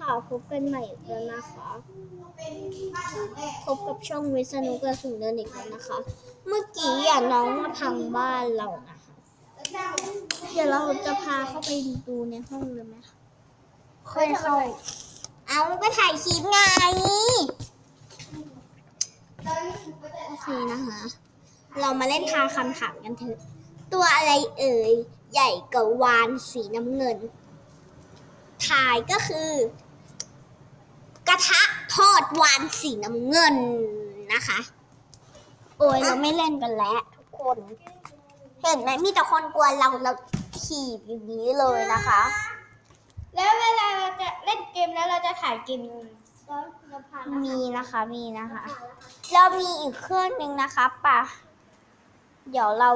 ค่ะ พบกันใหม่อีกแล้วนะคะ พบกับช่องวิษณุกระสุนเดินอีกแล้วนะคะ เมื่อกี้อะน้องมาพังบ้านเรานะคะ เดี๋ยวเราจะพาเข้าไปดูในห้องเลยไหมคะค่อยเข้า เอาไปถ่ายคลิปไง โอเคนะคะ เรามาเล่นทาคำถามกันเถอะ ตัวอะไรเอ่ย ใหญ่กว่าวานสีน้ำเงินทายก็คือ กระทะทอดวานสีน้ำเงินนะคะ โอ้ยเราไม่เล่นกันแล้ว ทุกคน เห็นไหมมีแต่คนกลัวเราเราถีบอย่างนี้เลยนะคะ แล้วเวลาเราจะเล่นเกมแล้วเราจะถ่ายเกมยังไงมีนะคะมีนะคะ เรามีอีกเครื่องหนึ่งนะคะป่ะ เดี๋ยวเรา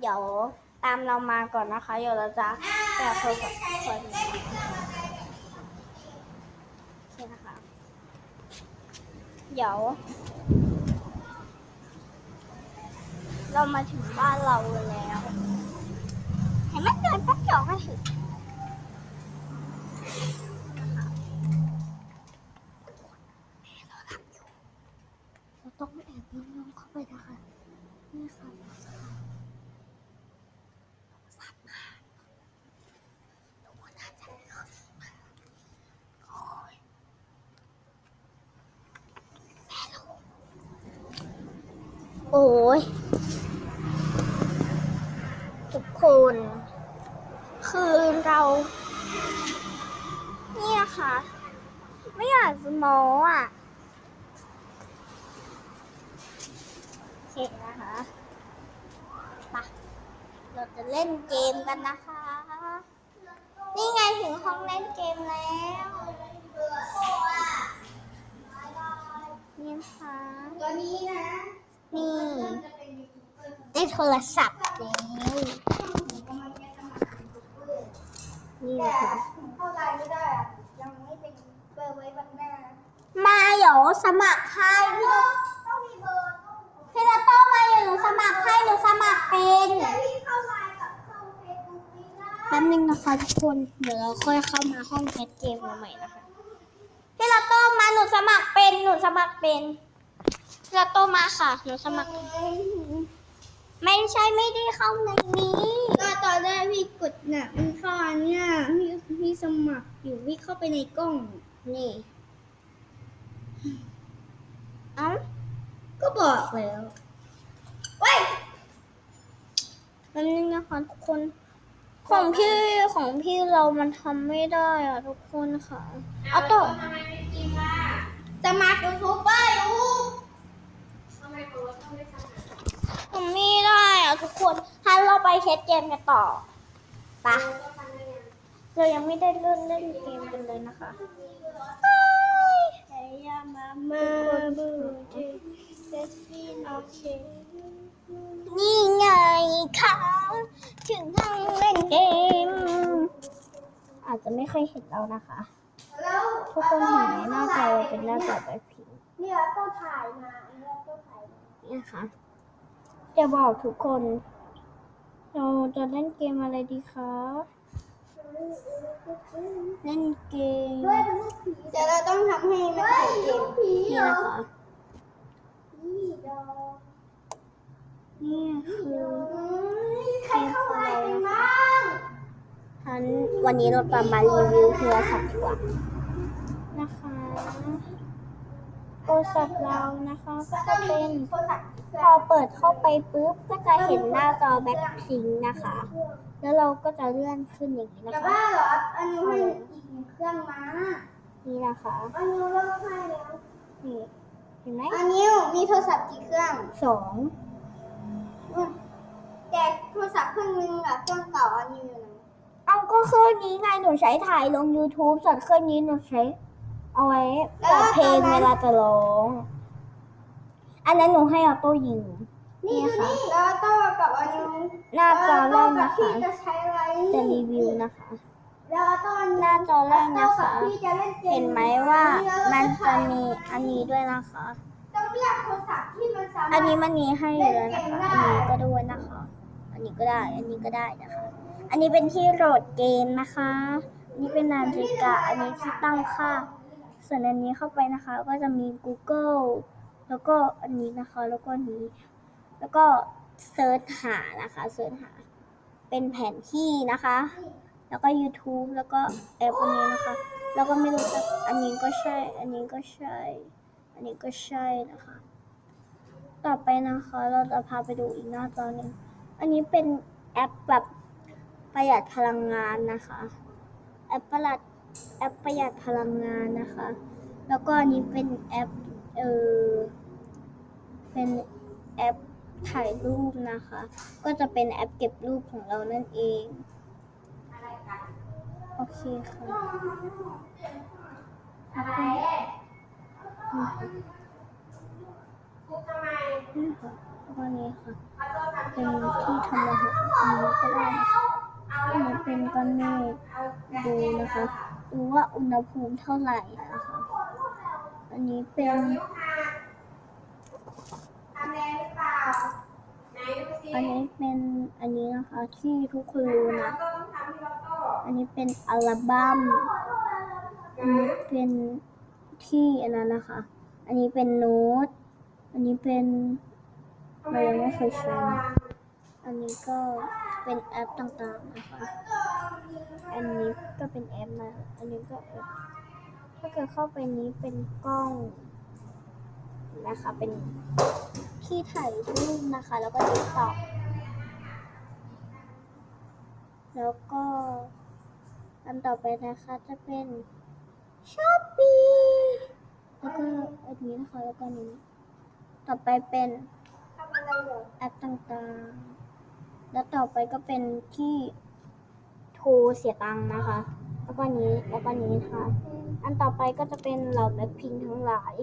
เดี๋ยวตามเรามาก่อนนะคะ เดี๋ยวเราจะแปะโทรศัพท์คนโอเคนะคะ เดี๋ยว เรามาถึงบ้านเราแล้ว เห็นไหมเดินแป๊บเดียวก็ถึงเราต้องแอบย่องๆเข้าไปนะคะนี่ค่ะ โอ้ยทุกคน คือเรา นี่นะคะ ไม่อยากจะโม้อะโอเคนะคะไปเราจะเล่นเกมกันนะคะ นี่ไงถึงห้องเล่นเกมแล้วนี่นะคะตัวนี้นะ นี่จะเป็นยูทูบเบอร์ได้โทรศัพท์แล้วผมกำลังจะสมัครเป็นยูทูบเบอร์นี่แต่นะคะผมเข้าไลน์ไม่ได้อะยังไม่เป็นยูทูบเบอร์ไว้บังหน้ามาเดี๋ยวสมัครให้พี่ต้องมีเบอร์ต้องพี่ลาโต้มาเดี๋ยวหนูสมัครให้หนูสมัครเป็นแต่พี่เข้าไลน์กับเข้าเฟซบุ๊กไม่ได้แป๊บนึงนะคะทุกคน เดี๋ยวเราค่อยเข้ามาห้องแคสเกมมาใหม่นะคะพี่ลาโต้มาหนูสมัครเป็นหนูสมัครเป็นพี่ ลาโต้มาค่ะหนูสมัคร ไม่ใช่ไม่ได้เข้าในนี้ ก็ตอนแรกพี่กดน่ะมันเข้าอันเนี่ยพี่พี่สมัครอยู่พี่เข้าไปในกล้อง นี่ เอ้าก็บอกแล้วเว้ยแป๊บนึงนะคะทุกคน ของพี่ของพี่เรามันทำไม่ได้อะทุกคนค่ะ เอาต่อสมัครยูทูบเบอร์อยู่ ผมไม่ได้อะทุกคนถ้าเราไปเช็ดเกมกันต่อปะเรายังไม่ได้เริ่มเล่นเกมกันเลยนะคะใช้ยามามาบูเจเซฟินโอเคนี่ไงคะถึงห้องเล่นเกม อาจจะไม่ค่อยเห็นเรานะคะแล้วทุกคนเห็นไหมหน้าจอเราเป็นหน้าจอแบบพิงเนี่ยก็ถ่ายมาอันนี้ก็ถ่ายมา นี่นะคะ จะบอกทุกคน เราจะเล่นเกมอะไรดีคะ เล่นเกมด้วยเป็นลูกผีแต่เราต้องทำให้มันถ่ายเกมผีนี่นะคะนี่ดอกนี่คือใครเข้าไลน์เป็นบ้างฉันวันนี้เราจะมารีวิวโทรศัพท์ดีกว่านะคะ โทรศัพท์เรานะคะก็จะเป็นโทรศัพท์พอเปิดเข้าไปปุ๊บก็จะเห็นหน้าจอแบ็คพิงนะคะ แล้วเราก็จะเลื่อนขึ้นอย่างนี้นะจะคะบ้าเหรออันนี้ให้อีกหนึ่งเครื่องมานี่นะคะอันนี้เลิกให้แล้วนี่เห็นไหมอันนี้มีโทรศัพท์กี่เครื่องสองอืมแต่โทรศัพท์เครื่องนึงอะเครื่องเก่าอันนี้อยู่ไหนเอาก็เครื่องนี้ไงหนูใช้ถ่ายลง YouTube ส่วนเครื่องนี้หนูใช้ เอาไว้เปิดเพลงเวลาจะร้อง อันนั้นหนูให้ออโต้ยิง นี่นี่ดูค่ะนี่แล้วก็กับอันนี้หน้าจอแรกกันะบพี่คะ จะใช้อะไรจะรีวิวนะคะ แล้วตอนหน้าจอแรกนะคะพี่จะเล่นเกมเห็นไหมว่ามันจะมีอันนี้ด้วยนะคะต้องเลือกโทรศัพท์ที่มันสามารถอันนี้มันมีให้อยู่แล้วนะคะ อันนี้ก็ด้วยนะคะ อันนี้ก็ได้ อันนี้ก็ได้นะคะ อันนี้เป็นที่โหลดเกมนะคะ นี่เป็นนาฬิกา อันนี้ที่ตั้งค่า ส่วนอันนี้เข้าไปนะคะ ก็จะมี Google แล้วก็อันนี้นะคะ แล้วก็นี้ แล้วก็เซิร์ชหานะคะเซิร์ชหา เป็นแผนที่นะคะ แล้วก็ YouTube แล้วก็แอปอันนี้นะคะ แล้วก็ไม่รู้จักอันนี้ก็ใช่ อันนี้ก็ใช่ อันนี้ก็ใช่นะคะ ต่อไปนะคะ เราจะพาไปดูอีกหน้าจอหนึ่งอันนี้เป็นแอปแบบประหยัดพลังงานนะคะ แอปประหยัด แอปประหยัดพลังงานนะคะ แล้วก็อันนี้เป็นแอปเออเป็นแอปถ่ายรูปนะคะ ก็จะเป็นแอปเก็บรูปของเรานั่นเองโอเคค่ะแล้วก็นี่ค่ะนี่ค่ะแล้วก็นี้ค่ะเป็นที่ทำอาหารอันก็ได้นะคะอันเป็นก้อนเมฆดูนะคะ ดูว่าอุณหภูมิเท่าไหร่นะคะ อันนี้เป็นอันนี้เป็นอันนี้นะคะที่ทุกคนรู้นะ อันนี้เป็นอัลบั้ม อันนี้เป็นที่อันนั้นนะคะ อันนี้เป็นโน้ต อันนี้เป็นเรายังไม่เคยใช้อันนี้ก็เป็นแอปต่างๆนะคะ อันนี้ก็เป็นแอปนะอันนี้ก็แอปถ้าเกิดเข้าไปนี้เป็นกล้องนะคะ เป็นที่ถ่ายรูปนะคะ แล้วก็ติ๊กต็อกแล้วก็อันต่อไปนะคะจะเป็นช้อปปี้แล้วก็อันนี้นะคะแล้วก็อันนี้ ต่อไปเป็นแอปต่างๆ แล้วต่อไปก็เป็นที่ โทรเสียตังค์นะคะ แล้วก็นี้แล้วก็นี้นะคะ อันต่อไปก็จะเป็นเหล่าแบ็คพิงทั้งหลาย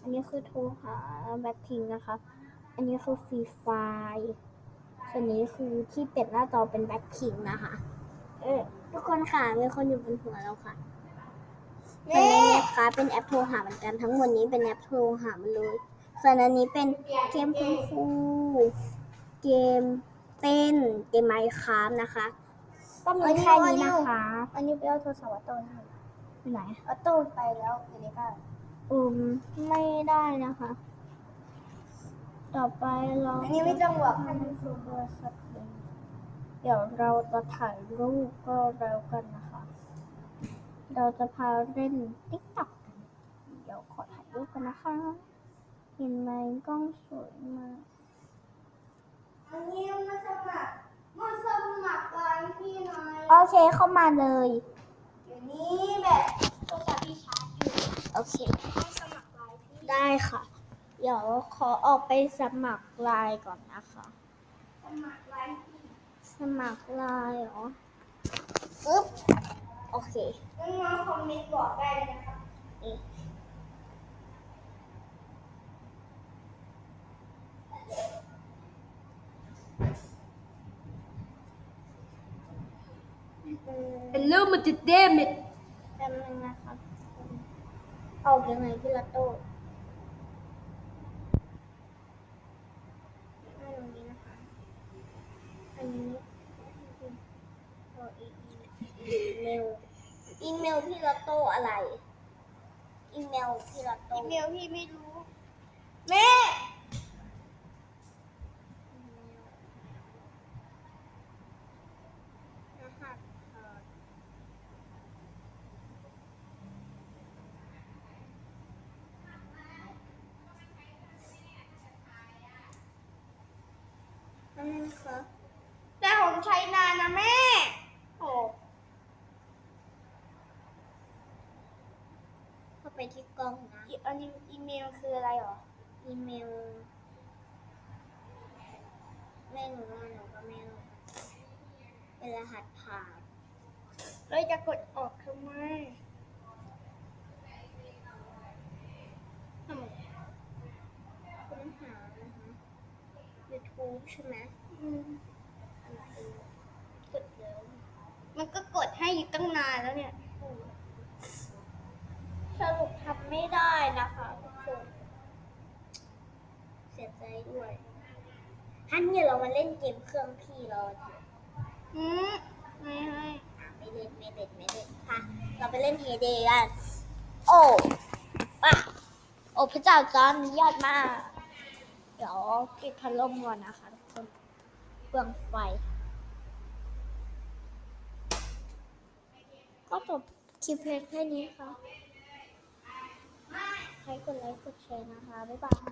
อันนี้คือโทรหาแบ็คพิงนะคะ อันนี้คือฟรีไฟส่วนนี้คือที่เปิดหน้าจอเป็นแบ็คพิงนะคะ เออทุกคนค่ะมีคนอยู่บนหัวเราค่ะส่วนในนี้นะคะเป็นแอปโทรหาเหมือนกันทั้งหมดนี้เป็นแอปโทรหามันเลย ส่วนอันนี้เป็นเกมคุณครูเกมเต้นเกมไมค์ครับนะคะ ก็มีแค่นี้นะคะ อันนี้ไปเอาโทรศัพท์ออโต้ให้ไปไหนออโต้ไปแล้วอันนี้ก็อืมไม่ได้นะคะ ต่อไปเราอันนี้ไม่ต้องบอกทำโทรศัพท์เลยเดี๋ยวเราจะถ่ายรูปก็แล้วกันนะคะ เราจะพาเล่นติ๊กต็อกกันเดี๋ยวขอถ่ายรูปกันนะคะ เห็นไหมกล้องสวยมากอันนี้มาสมัคร มาสมัครไลน์พี่หน่อยโอเคเข้ามาเลยเดี๋ยวนี้แบบโทรศัพท์พี่ชาร์จอยู่โอเคต้องสมัครไลน์พี่ได้ค่ะ เดี๋ยวขอออกไปสมัครไลน์ก่อนนะคะ สมัครไลน์พี่สมัครไลน์เหรอปึ๊บโอเคน้องๆคอมเมนต์บอกได้เลยนะครับนี่ อืม Hello มาติดเดมิดแป๊บนึงนะคะออกยังไงพี่ละโต้ให้ตรงนี้นะคะอันนี้เอาอีอีเมลอีเมลพี่ละโต้อะไร อีเมลพี่ละโต้อีเมลพี่ไม่รู้แม่ รหัสเอ่อ อันนี้ ค่ะแต่ผมใช้นานนะแม่ โอ้เข้าไปที่กล้องนะอีอันนี้อีเมลคืออะไรหรอ อีเมลไม่รู้ว่าหนูก็ไม่รู้เป็นรหัสผ่านเราจะกดออกทำไมทำไมค้นหานะคะ YouTube ใช่ไหมอืมอะไร กดเร็วมันก็กดให้อยู่ตั้งนานแล้วเนี่ย สรุปทำไม่ได้นะคะทุกคน เสียใจด้วยฮันเนี่ยเรามาเล่นเกมเครื่องพี่เราเถอะอืมไม่ให้ไม่ไม่เล่นไม่เล่นไม่เล่นค่ะ เราไปเล่นเฮเดกัน โอ้ปะโอ้พระเจ้าจอร์นยอดมาก เดี๋ยวปิดพัดลมก่อนนะคะทุกคนเป ลืองไฟ ก็จบคลิปเพลงแค่นี้ค่ะใครกดไลค์กดแชร์นะคะ บ๊ายบาย